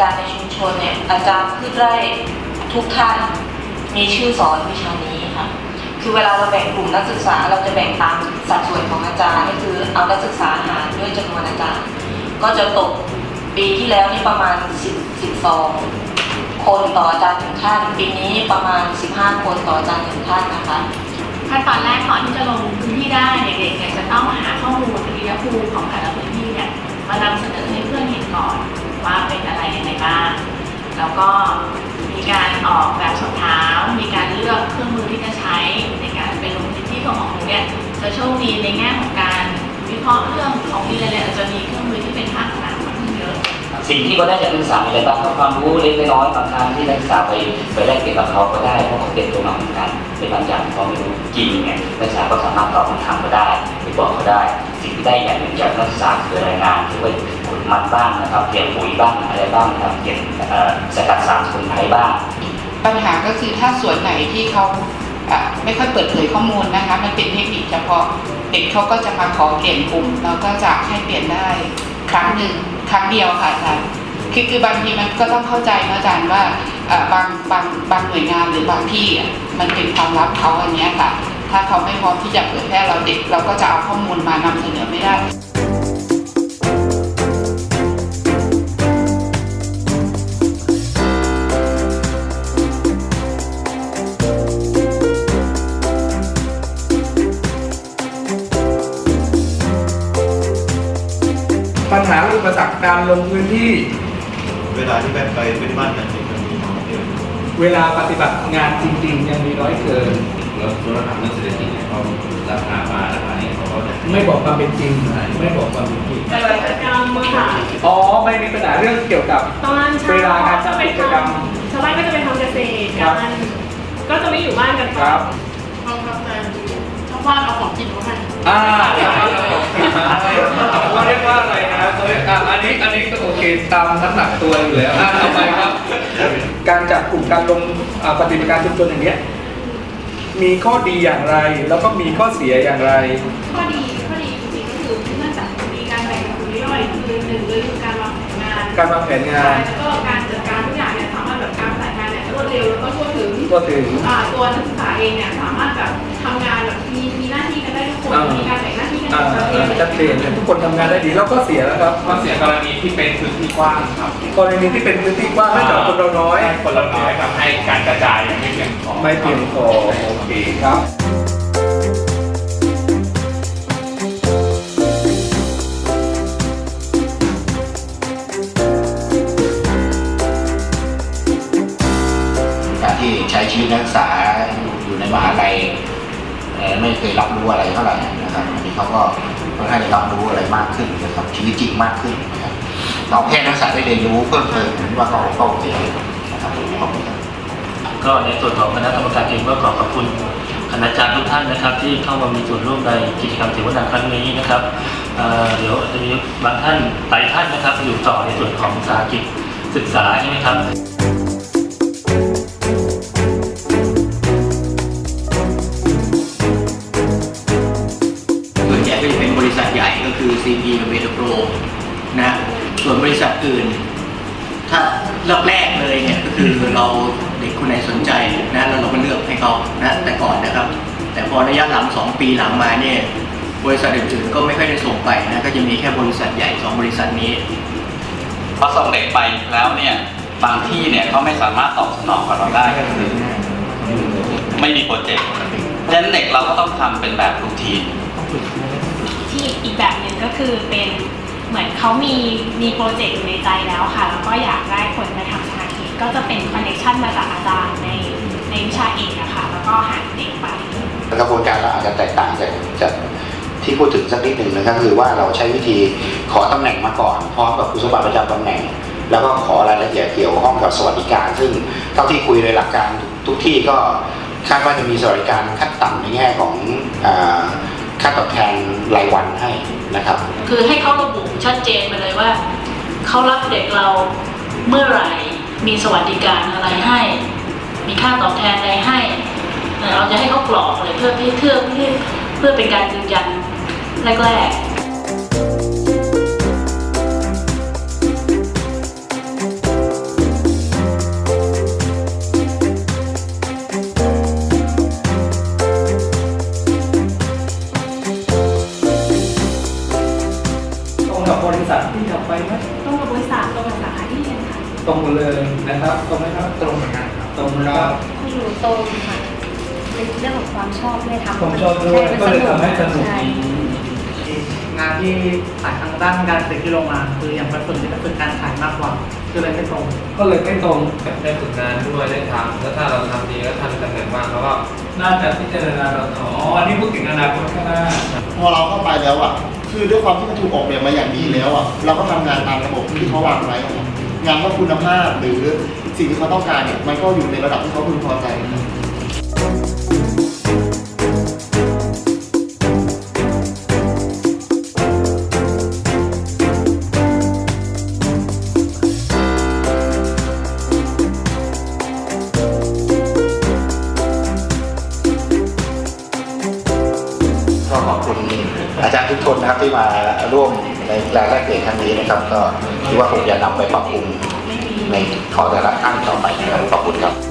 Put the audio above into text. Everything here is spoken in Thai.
การในชุมชนเนี่ยอาจารย์ที่ได้ทุกท่านมีชื่อสอนวิชานี้ค่ะ คือเวลาเราแบ่งกลุ่มนักศึกษาเราจะแบ่งตามสัดส่วนของอาจารย์ก็คือเอานักศึกษาหารด้วยจำนวนอาจารย์ ก็จะตกปีที่แล้วนี่ประมาณ 10 12 คนต่ออาจารย์หนึ่งท่าน ปีนี้ประมาณ 15 คนต่ออาจารย์หนึ่งท่านนะคะขั้นตอนแรกก่อนที่จะลงพื้นที่ได้เด็กๆเนี่ยจะต้องหาข้อมูลปริยภูมิของแต่ละพื้นที่เนี่ยมานำเสน แล้วก็มีการออกแบบสอบถาม มีการเลือกเครื่องมือที่จะใช้ในการไปลงพื้นที่ของของหนูเนี่ยจะโชคดีในแง่ของการวิเคราะห์เรื่องของดีเลยเนี่ยจะมีเครื่องมือที่เป็นภาคสนามค่อนข้าเยอะ สิ่งที่เขาได้จากนักศึกษาอะไรบ้างครับความรู้เล็กน้อยบางครั้งที่นักศึกษาไปไปแลกเปลี่ยนกับเขาก็ได้เพราะเขาเก็บตัวมาเหมือนกันเป็นบางอย่างที่เขาไม่รู้จริงเนี่ยนักศึกษาก็สามารถตอบคำถามเขาได้ไปบอกเขาได้ สิ่งที่ได้อย่างหนึ่งจากนักศึกษาคือรายงานที่ว่า มันบ้างนะครับเปลี่ยนปุ๋ยบ้างอะไรบ้างครับเปลี่ยนสกัดสารสมุนไพรบ้าง ปัญหาก็คือถ้าส่วนไหนที่เขาไม่ค่อยเปิดเผยข้อมูลนะคะ มันเป็นเทคนิคเฉพาะเด็กเขาก็จะมาขอเปลี่ยนกลุ่มแล้วก็จะให้เปลี่ยนได้ครั้งหนึ่งครั้งเดียวค่ะอาจารย์คือคือบางทีมันก็ต้องเข้าใจนะอาจารย์ว่าบางบางบางหน่วยงานหรือบางที่มันเป็นความลับเขาอันนี้ค่ะ ถ้าเขาไม่พร้อมที่จะเผยแพร่เราเด็กเราก็จะเอาข้อมูลมานำเสนอไม่ได้ ปัญหาอุปสรรคการลงพื้นที่ เวลาที่แบบไปเป็นบ้านกันเนี่ยมันมีน้อยเยอะเวลาปฏิบัติงานจริงๆยังมีน้อยเกิน แล้วธุรกรรมเรื่องเศรษฐกิจเนี่ยเขาราคามาราคานี้เขาก็จะไม่บอกความเป็นจริง ไม่บอกความเป็นจริง แต่กิจกรรมอะค่ะอ๋อไม่มีปัญหาเรื่องเกี่ยวกับ ตอนเช้าเวลาการจะทำไปกิจกรรมทำชาวบ้านก็จะไปทำเกษตรครักับนก็จะไม่อยู่บ้านกันครับเขาทำงานชาวบ้านเอาของกินมาให้ อ่าเขาเรียกว่าอะไรนะเขาเรียกอะอันนี้อันนี้ก็โอเคตามน้ำหนักตัวอยู่แล้วอะต่อไปครับ การจัดกลุ่มการลงอ่าปฏิบัติการชุมชนอย่างเนี้ยมีข้อดีอย่างไร แล้วก็มีข้อเสียอย่างไร ข้อดีข้อดีจริงๆก็คือเนื่องจากมีการแบ่งกลุ่มย่อยคือหนึ่งเลยคือการวางแผนงานการวางแผนงาน แล้วก็การจัดการทุกอย่างเนี่ยสามารถแบบการประสานงานเนี่ยรวดเร็วแล้วก็ทั่วถึง ก็ถึง อ่าตัวนักศึกษาเองเนี่ยสามารถแบบทำงานแบบมีมีหน้า ที่กันได้ทุกคนอ่ามีมีการแบ่งหน้าที่กันอ่าชัดเจนชัดเจนทุกคนทำงานได้ดีแล้วก็เสียแล้วครับข้อเสียกรณีที่เป็นพื้นที่กว้างครับกรณีที่เป็นพื้นที่กว้างให้กับคนเราน้อย ให้คนเราน้อยครับให้การกระจายยังไม่เพียงพอ ไม่เพียงพอโอเคครับ การที่ใช้ชีวิตนักศึกษาอยู่ในมหาลัยเอ่อ ไม่เคยรับรู้อะไรเท่าไหร่นะครับอันนี้เขาก็ค่อนข้างจะรับรู้อะไรมากขึ้นนะครับชีวิตจริงมากขึ้นนะครับเราแค่นักศึกษาได้เรียนรู้เพิ่มเติมว่าเขาเขาโอเคนะครับขอบคุณครับก็ในส่วนของคณะกรรมการเองก็ขอขอบคุณคณาจารย์ทุกท่านนะครับ ที่เข้ามามีส่วนร่วมในกิจกรรมเสวนาครั้งนี้นะครับเเดี๋ยวจะมีบางท่านหลายท่านนะครับอยู่ต่อในส่วนของสาหกิจศึกษาใช่ไหมครับ ถ้ารอบแรกเลยเนี่ยก็คือเราเด็กคนไหนสนใจนะแล้วเราก็เลือกให้เขานะแต่ก่อนนะครับ แต่พอระยะหลัง2ปีหลังมาเนี่ยบริษัทอื่นๆก็ไม่ค่อยได้ส่งไปนะก็จะมีแค่บริษัทใหญ่2บริษัทนี้พอส่งเด็กไปแล้วเนี่ยบางที่เนี่ยเขาไม่สามารถตอบสนองกับเราได้ก็คือไม่มีโปรเจกต์เพราะฉะนั้นเด็กเราก็ต้องทำเป็นแบบรูทีนที่อีกแบบหนึ่งก็คือเป็น เขามีมีโปรเจกต์อยู่ในใจแล้วค่ะ แล้วก็อยากได้คนไปทำสาธิตก็จะเป็นคอนเนคชันมาจากอาจารย์ในในวิชาเอกอะค่ะ แล้วก็หาเด็กไป กระบวนการเราอาจจะแตกต่างจากจากที่พูดถึงสักนิดหนึ่งนะครับคือว่าเราใช้วิธีขอตำแหน่งมาก่อนพร้อมกับคุณสมบัติประจำตำแหน่ง แล้วก็ขอรายละเอียดเกี่ยวข้องกับสวัสดิการ ซึ่งเท่าที่คุยโดยหลักการทุกที่ก็คาดว่าจะมีสวัสดิการขั้นต่ำในแง่ของอา ค่าตอบแทนรายวันให้นะครับ คือให้เขาระบุชัดเจนไปเลยว่าเขารับเด็กเราเมื่อไหร่มีสวัสดิการอะไรให้ มีค่าตอบแทนอะไรให้เราจะให้เขากรอกเลยเพื่อเพื่อเพื่อเพื่อเพื่อเป็นการยืนยันแรกๆ หนูโตค่ะเป็นเรื่องของความชอบด้วยทำผมชอบด้วยก็เลยทำให้สนุกใช่งานที่ขายทางด้านการฝึกที่โรงงานคืออย่างประฝึกจะฝึกการขายมากกว่าคือเลยไม่ตรง ก็เลยไม่ตรงได้ฝึกงานด้วยได้ทำแล้วถ้าเราทำดีแล้วทำตำแหน่งว่างแล้วก็น่าจะพิจารณาเราต่ออ๋ออันนี้พูดถึงอนาคตข้างหน้าพอเราเข้าไปแล้วอะคือด้วยความที่มันถูกออกแบบมาอย่างดีแล้วอะเราก็ทำงานตามระบบที่เขาวางไว้ งานว่าคุณภาพหรือสิ่งที่เขาต้องการเนี่ยมันก็อยู่ในระดับที่เขาพึงพอใจ ในรายแรกเปลี่ยนครั้งนี้นะครับ ก็คิดว่าผมจะนำไปปรับปรุงในขอแต่ละขั้นต่อไปนะครับขอบคุณครับ